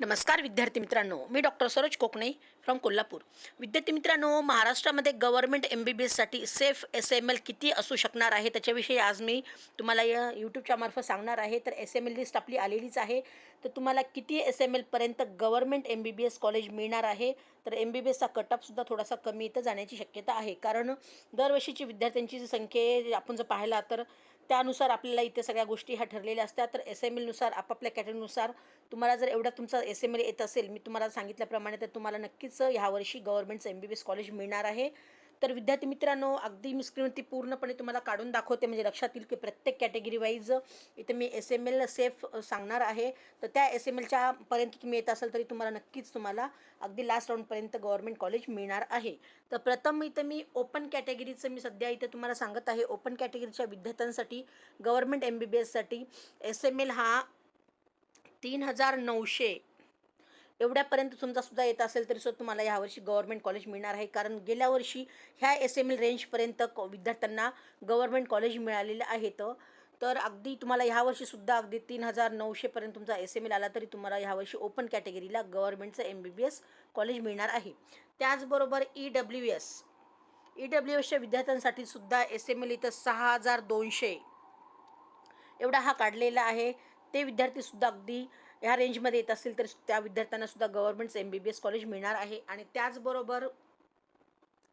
नमस्कार विद्यार्थी मित्रांनो मी डॉक्टर सरोज कोकणे फ्रॉम कोल्हापूर. विद्यार्थी मित्रांनो महाराष्ट्रामध्ये गव्हर्नमेंट एम बी बी एससाठी सेफ एस एम एल किती असू शकणार आहे? त्याच्याविषयी आज मी तुम्हाला या यूट्यूबच्या मार्फत सांगणार आहे. तर एस एम एल लिस्ट आपली आलेलीच आहे. तर तुम्हाला किती S M एलपर्यंत government M B B S college मिळणार आहे? तर एम बी बी एसचा कटअपसुद्धा थोडासा कमी इथं जाण्याची शक्यता आहे. कारण दरवर्षीची विद्यार्थ्यांची जी आपण जर पाहिला तर त्यानुसार आपल्याला इथे सगळ्या गोष्टी ह्या ठरलेल्या असतात. तर एस एम एलनुसार आपापल्या कॅटेगरीनुसार तुम्हाला जर एवढा तुमचा एस एम एल येत असेल मी तुम्हाला सांगितल्याप्रमाणे तर तुम्हाला नक्कीच ह्यावर्षी गव्हर्मेंटचं M B B S college मिळणार आहे. तर विद्यार्थी मित्रांनो अगदी मी स्क्रीनवरती पूर्णपणे तुम्हाला काढून दाखवते म्हणजे लक्षात येईल की प्रत्येक कॅटेगरी वाईज इथे मी एस एम एल सेफ सांगणार आहे. तर त्या एस एम एलच्या पर्यंत तुम्ही येत असाल तरी तुम्हाला नक्कीच तुम्हाला अगदी लास्ट राऊंडपर्यंत गव्हर्नमेंट कॉलेज मिळणार आहे. तर प्रथम इथं मी ओपन कॅटेगरीचं मी सध्या इथे तुम्हाला सांगत आहे. ओपन कॅटेगरीच्या विद्यार्थ्यांसाठी गव्हर्नमेंट एम बी बी एससाठी एस एम एल हा तीन हजार नऊशे एवढ्यापर्यंत तुमचा सुद्धा येत असेल तरी सुद्धा तुम्हाला यावर्षी गव्हर्नमेंट कॉलेज मिळणार आहे. कारण गेल्या वर्षी ह्या एस एम एल रेंजपर्यंत कॉ विद्यार्थ्यांना गव्हर्नमेंट कॉलेज मिळालेलं आहेत. तर अगदी तुम्हाला ह्यावर्षीसुद्धा अगदी तीन हजार नऊशेपर्यंत तुमचा एस एम एल आला तरी तुम्हाला ह्यावर्षी ओपन कॅटेगरीला गव्हर्नमेंटचं M B B S college मिळणार आहे. त्याचबरोबर E W S E W एसच्या विद्यार्थ्यांसाठी सुद्धा एस एम एल इथं सहा हजार दोनशे एवढा हा काढलेला आहे. ते विद्यार्थीसुद्धा अगदी ह्या रेंजमध्ये येत असतील तर त्या विद्यार्थ्यांनासुद्धा गव्हर्मेंटचं M B B S college मिळणार आहे. आणि त्याचबरोबर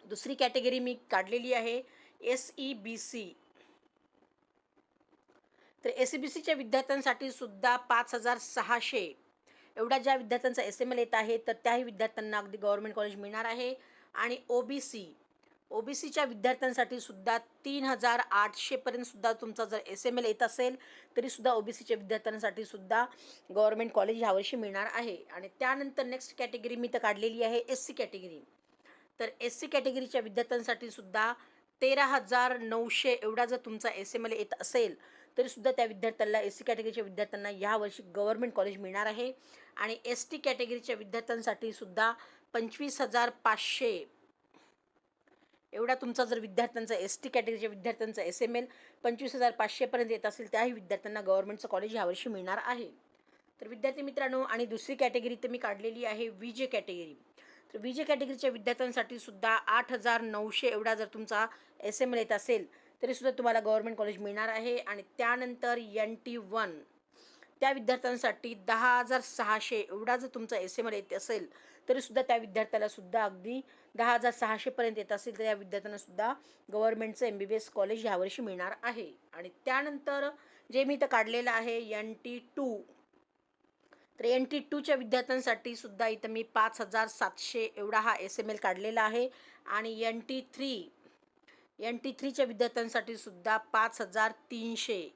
दुसरी कॅटेगरी मी काढलेली आहे एस ई बी सी तर एस ई बी सीच्या विद्यार्थ्यांसाठी सुद्धा पाच हजार सहाशे एवढ्या ज्या विद्यार्थ्यांचा एस एम एल येत आहे तर त्याही विद्यार्थ्यांना अगदी गव्हर्मेंट कॉलेज मिळणार आहे. आणि O B C O B सीच्या विद्यार्थ्यांसाठी सुद्धा तीन हजार आठशेपर्यंत सुद्धा तुमचा जर एस एम एल येत असेल तरीसुद्धा ओ बी सीच्या विद्यार्थ्यांसाठी सुद्धा गव्हर्मेंट कॉलेज ह्यावर्षी मिळणार आहे. आणि त्यानंतर नेक्स्ट कॅटेगरी मी तर काढलेली आहे एस सी कॅटेगरी तर एस सी कॅटेगरीच्या विद्यार्थ्यांसाठी सुद्धा तेरा हजार नऊशे एवढा जर तुमचा एस एम एल येत असेल तरीसुद्धा त्या विद्यार्थ्यांना एस सी कॅटेगरीच्या विद्यार्थ्यांना यावर्षी गव्हर्मेंट कॉलेज मिळणार आहे. आणि एस टी कॅटेगरीच्या विद्यार्थ्यांसाठी सुद्धा पंचवीस हजार पाचशे एवढा तुमचा जर विद्यार्थ्यांचा एस टी कॅटेगरीच्या विद्यार्थ्यांचा एस एम एल पंचवीस हजार पाचशेपर्यंत येत असेल त्याही विद्यार्थ्यांना गव्हर्नमेंटचं कॉलेज यावर्षी मिळणार आहे. तर विद्यार्थी मित्रांनो आणि दुसरी कॅटेगरी तर मी काढलेली आहे वी जे कॅटेगरी तर वी जे कॅटेगरीच्या विद्यार्थ्यांसाठी सुद्धा आठ हजार नऊशे एवढा जर तुमचा एस एम एल येत असेल तरीसुद्धा तुम्हाला गव्हर्नमेंट कॉलेज मिळणार आहे. आणि त्यानंतर एन टी वन त्या विद्यार्थ्यांसाठी दहा हजार सहाशे एवढा जर तुमचा एस एम एल येत असेल तरीसुद्धा त्या विद्यार्थ्याला सुद्धा अगदी दहा हजार सहाशेपर्यंत येत असेल तर या विद्यार्थ्यांनासुद्धा गव्हर्नमेंटचं M B B S college ह्यावर्षी मिळणार आहे. आणि त्यानंतर जे मी इथं काढलेलं आहे एन टी टू तर एन टी टूच्या विद्यार्थ्यांसाठी सुद्धा इथं मी पाच हजार सातशे एवढा हा एस एम एल काढलेला आहे. आणि N T three N T थ्रीच्या विद्यार्थ्यांसाठी सुद्धा पाच हजार तीनशे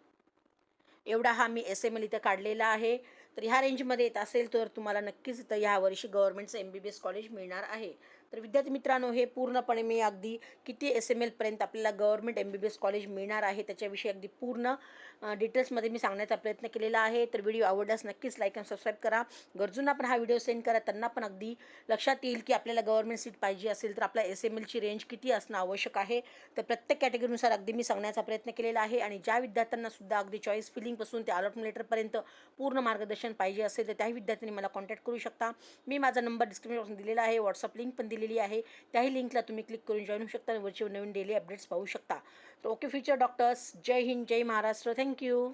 एवढा हा मी एस एम एल इथं काढलेला आहे. तर ह्या रेंजमध्ये येत असेल तर तुम्हाला नक्कीच इथं ह्यावर्षी गव्हर्मेंटचं M B B S college मिळणार आहे. तर विद्यार्थी मित्रांनो हे पूर्णपणे मी अगदी किती एस एम एलपर्यंत आपल्याला government M B B S college मिळणार आहे त्याच्याविषयी अगदी पूर्ण डिटेल्समध्ये मी सांगण्याचा प्रयत्न केलेला आहे. तर व्हिडिओ आवडल्यास नक्कीच लाईक अँड सबस्क्राईब करा. गरजूंना पण हा व्हिडिओ सेंड करा. त्यांना पण अगदी लक्षात येईल की आपल्याला गव्हर्नमेंट सीट पाहिजे असेल तर आपल्या एस एम एलची रेंज किती असणं आवश्यक आहे. तर प्रत्येक कॅटेगरीनुसार अगदी मी सांगण्याचा प्रयत्न केलेला आहे. आणि ज्या विद्यार्थ्यांना सुद्धा अगदी चॉईस फिलिंगपासून ते अलॉटमेंट लेटरपर्यंत पूर्ण मार्गदर्शन पाहिजे असेल तर त्याही विद्यार्थ्यांनी मला कॉन्टॅक्ट करू शकता. मी माझा नंबर डिस्क्रिप्शनपासून दिलेला आहे. व्हॉट्सअप लिंक पण दिली दिलेली आहे. त्याही लिंकला तुम्ही क्लिक करून जॉईन होऊ शकता आणि वरचे नवीन डेली अपडेट्स पाहू शकता. तर ओके फ्युचर डॉक्टर्स जय हिंद जय महाराष्ट्र. Thank you